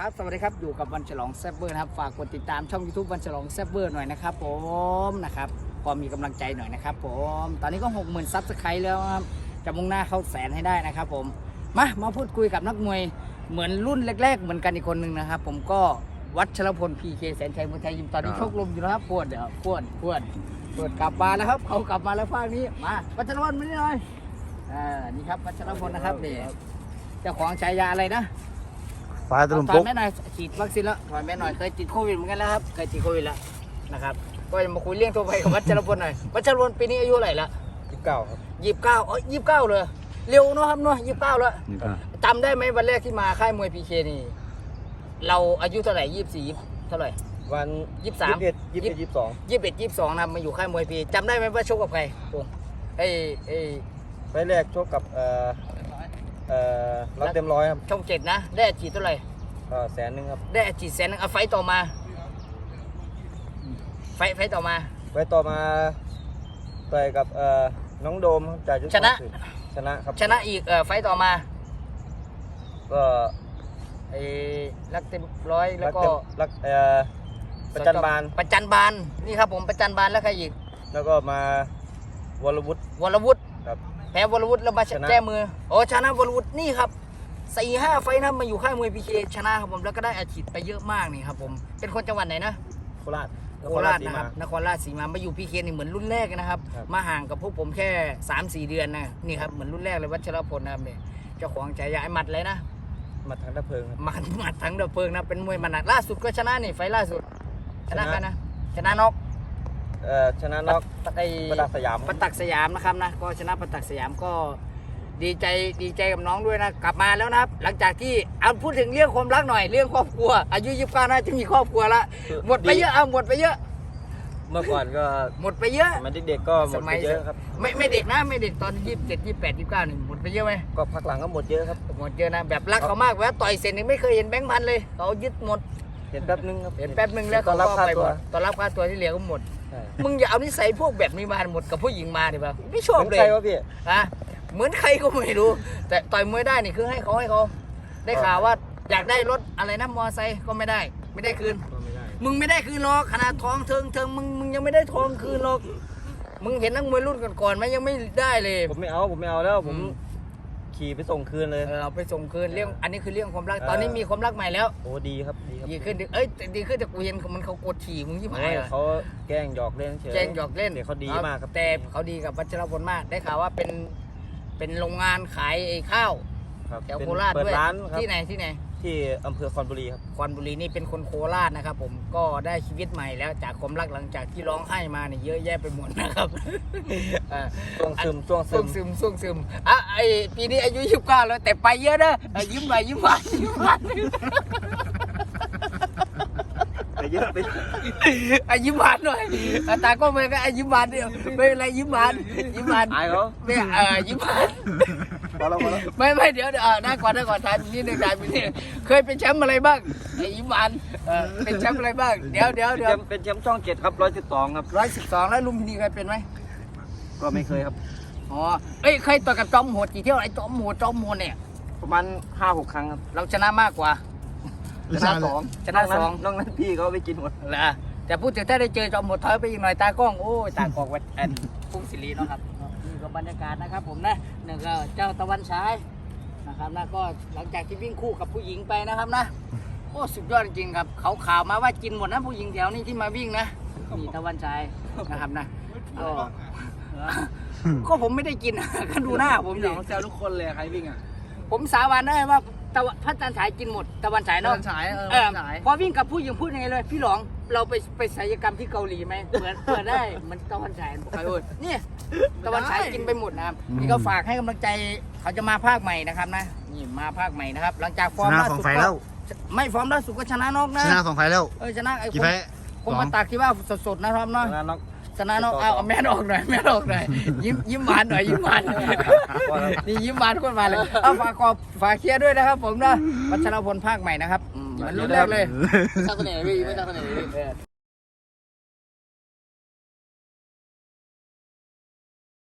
ครับสวัสดีครับอยู่กับวันฉลองแซบเบอร์นะครับฝากกดติดตามช่อง YouTube วันฉลองแซบเบอร์หน่อยนะครับผมนะครับพอมีกำลังใจหน่อยนะครับผมตอนนี้ก็60,000ซับสไครต์แล้วครับจะมุ่งหน้าเข้าแสนให้ได้นะครับผมมามาพูดคุยกับนักมวยเหมือนรุ่นแรก ๆ เหมือนกันอีกคนหนึ่งนะครับผมก็วัชรพลพีเคแสนชัยมวยไทยยิมตอนนี้คโชรับคลมอยู่นะครับปวดเดี๋ยวปวดปวดปวดกลับมาแล้วครับเขากลับมาแล้วภาคนี้มาวัชรพลมานี่หน่อยอ่านี่ครับวัชรพลนะครับนี่เจ้าของฉายาอะไรนะ ฟ้าตะลุมถอปุ๊ยกแม่หน่อยฉีดวัคซีนแล้วถอยแม่หน่อยเคยติดโควิดเหมือนกันแล้วครับเคยติดโควิดแล้วนะครับก็จะมาคุยเรื่องตัวไปกับวัชรพลหน่อยวัชรพลปีนี้อายุเท่าไหร่ละยี่สิบเก้าครับยี่สิบเก้าเอ้ยยี่สิบเก้าเลยเร็วเนาะครับเนาะยี่สิบเก้าแล้วนี่ก็จำได้ไหมวันแรกที่มาค่ายมวยพีเคนี่ เราอายุเท่าไหร่ยี่สิบสี่เท่าไหร่ วันยี่สิบสาม ยี่สิบเอ็ดยี่สิบเอ็ดยี่สิบสองยี่สิบเอ็ดยี่สิบสองนะมาอยู่ค่ายมวยพีจำได้ไหมว่าชกกับใครโอ้เอ้ยเอ้ยไฟล์แรกชกกับเอ่อ เอ่อรับเต็มร้อยครับช่องเจ็ดนะ ได้อาชีพเท่าไหร่ ก็แสนหนึ่งครับได้อาชีพแสนหนึงเอาไฟต์ต่อมา ไฟต์ไฟต์ต่อมา ไว้ต่อมาต่อยกับเอ่อน้องโดมครับจ่ายจุดชนะสองสิบชนะครับชนะอีกเออไฟต์ต่อมาก็ไอ้รักเต็มร้อยแล้รัวกก็เต็มรักเอ่อประจันบานประจันบานนี่ครับผมประจันบานแล้วใครอีกแล้วก็มาวรวุฒิวรวุฒิ ครับ แพ้วรวุฒิแล้วมาชนะ แก้มือโอ้ชนะวรวุฒินี่ครับสี่ห้าไฟต์นะมาอยู่ค่ายมวยพีเคชนะครับผมแล้วก็ได้อาชีพไปเยอะมากนี่ครับผมเป็นคนจังหวัดไหนนะ โคราชโคราชสีนะคมารับนครราชสีมามาอยู่พีเคนี่เหมือนรุ่นแรกนะครับ ครับ มาห่างกับพวกผมแค่สามสี่เดือนนะนี่ครับเหมือนรุ่นแรกเลยวัชรพลนะครับเนี่ยเจ้าของฉายาไอ้หมัดเลยนะมาทางดับเพลิงครับ หมัดหมัดทั้งดับเพลิงนะเป็นมวยมันหนักล่าสุดก็ชนะนี่ไฟล์ล่าสุดชนะชนะ ใครนะชนะนก เอ่อชนะน็อกไอ้ประดับสยามประตักสยามนะครับนะก็ชนะประตักสยามก็ดีใจดีใจกับน้องด้วยนะกลับมาแล้วนะครับ หลังจากที่เอาพูดถึงเรื่องความรักหน่อยเรื่องครอบครัว อายุยี่สิบเก้าน่าจะมีครอบครัวละหมดไปเยอะเอาหมดไปเยอะ เมื่อก่อนก็หมดไปเยอะสมัยเด็กๆก็หมดไปเยอะครับไม่ไม่เด็กนะไม่เด็กตอนยี่สิบเจ็ดยี่สิบแปดยี่สิบเก้านี่หมดไปเยอะไหมก็พักหลังก็หมดเยอะครับหมดเยอะนะแบบรักเขามากแวะต่อยเสร็จนี่ไม่เคยเห็นแบงค์พันเลยเขายึดหมดเห็นแป๊บนึงครับเห็นแป๊บนึงแล้วตอเขานรับก็ค่าไปตัหมวดตอนรับค่าตัวที่เหลือก็หมดใช่ มึงอย่าเอานิสัยพวกแบบนี้มาหมดกับผู้หญิงมาดิป่ะไม่ชอบเป็นเลใครยวะพี่อะเหมือนใครก็ไม่รู้ แต่ต่อยมวยได้นี่คือให้เขาให้เขาได้ข่าวว่าอยากได้รถอะไรนะมอไซค์ก็ไม่ได้ ไม่ได้คืนก็ไม่ได้มึงไม่ได้คืนหรอกขนาดทองเทิงเทิงมึงมึงยังไม่ได้ทองคืนหรอกมึงเห็นนักมวยรุ่นก่อนๆไหมยังไม่ได้เลย ผมไม่เอาผมไม่เอาแล้วผมอืม ขี่ไปส่งคืนเลยเออเอาไปส่งคืนเรื่องอันนี้คือเรื่องความรักเออตอนนี้มีความรักใหม่แล้วโอ้ดีครับดีครับดีขึ้นดิเอ้ยแต่ดีขึ้นแต่กูเห็นมันเขากดขี่มึงยิ่งโอ้หายยอะเขาแกล้งหยอกเล่นเฉยแจ้งหยอกเล่นเด็กเขาดีมากครับแต่เขาดีกับวัชรพลมากได้ข่าวว่าเป็นเป็นโรงงานขายไอ้ข้าวครับแถวเป็นโคราชเปิดด้วยร้านครับที่ไหนที่ไหน ที่อำเภอคอนบุรีครับ คอนบุรีนี่เป็นคนโคราชนะครับ ผมก็ได้ชีวิตใหม่แล้วจากความรักหลังจากที่ร้องไห้มาเนี่ยเยอะแยะไปหมดนะครับเออช่วงซึมช่วงซึช่วมงซึมช่วงซึมอะไอปีนี้อายุยี่สิบเก้าแล้วแต่ไปเยอะนะเออยิ้มหน่อยยิ้มหวานยิ้มหวานไปเยอะไปอะยิ้มหวานหน่อยอะตาก็ไม่ก็อะยิ้มหวานเดียวไม่เป็นไรยิ้มหวานยิ้มหวาน อายเขา ไม่เออยิ้มหวาน พอแล้วพอแล้วไม่ไม่เดี๋ยวเดี๋ยวเออได้ก่อนได้ก่อนทานนิดนึงทานนิดนึงเคยเป็นแชมป์อะไรบ้างไอ้ยิ้มหวานเออเป็นแชมป์อะไรบ้างเดี๋ยวเดี๋ยวเป็นเดี๋แชยวมป์เป็นแชมป์ช่องเจ็ดครับร้อยสิบสองครับ ร้อยสิบสองแล้วลุมพินีเคยเป็นไหมก็ไม่เคยครับ อ๋อเอ้ยเคยต่อยกับจอมโหดกี่เที่ยวไอ้จอมโหดจอมโหดเนี่ย ประมาณห้าหกครั้งครับ เราชนะมากกว่าชนะสองชนะสองนอกนั้นพี่เขาไปกินหมดเหรอแต่พูดถึงถ้าได้เจอจอมโหดถอยไปอีกหน่อยตากล้องโอ้ยตากล้องวัดแอนกุ้งศิริเนาะครับนี่ก็ บรรยากาศนะครับผมนะนี่ก็เจ้าตะวันฉายนะครับนะก็หลังจากที่วิ่งคู่กับผู้หญิงไปนะครับนะโอ้สุดยอดจริงๆครับเขาข่าวมาว่ากินหมดนะผู้หญิงแถวนี้ที่มาวิ่งนะนี่ตะวันฉายนะครับนะก็ก็ผมไม่ได้กินก็ดูหน้าผมพี่ดิน้องแซวทุกคนเลยใครวิ่งอะผมสาบานได้ว่า ตะวันพระจันทร์ฉายกินหมดตะวันฉายตเนาะอนฉายเออเออตอนฉาย พอวิ่งกับผู้หญิงพูดยังไงเลย พี่หลองเราไปไปศัลยกรรมที่เกาหลีไหมเหมือนเหมือนได้เหมันตะวันฉายบอกใครพูดนี่ตะวันฉายกินไปหมดนะครับนี่ก็ฝากให้กำลังใจเขาจะมาภาคใหม่นะครับนะนี่มาภาคใหม่นะครับ หลังจากฟอร์มล่าสุดก็ไม่ฟอร์มล่าสุดก็ชนะนอกนะชนะสองไฟล์แล้ว เออชนะไอ้กี่คนไฟล์คนสอมางตักที่ว่าสดๆนะครับชเนาะนะน็อก ชนะนอกต่อเอาเอาแม่นออกหน่อยแม่นออกหน่อยยิ้มยิ้มหวานหน่อยยิ้มหวานนี่ยิ้มหวานคนมาเลยเอาฝากกอบฝากเคลียร์ด้วยนะครับ ผมนะวัชรพลภาคใหม่นะครับอืมเหมือนรุ่นแรกเลย สร้างเสน่ห์พี่ไม่สร้างเสน่ห์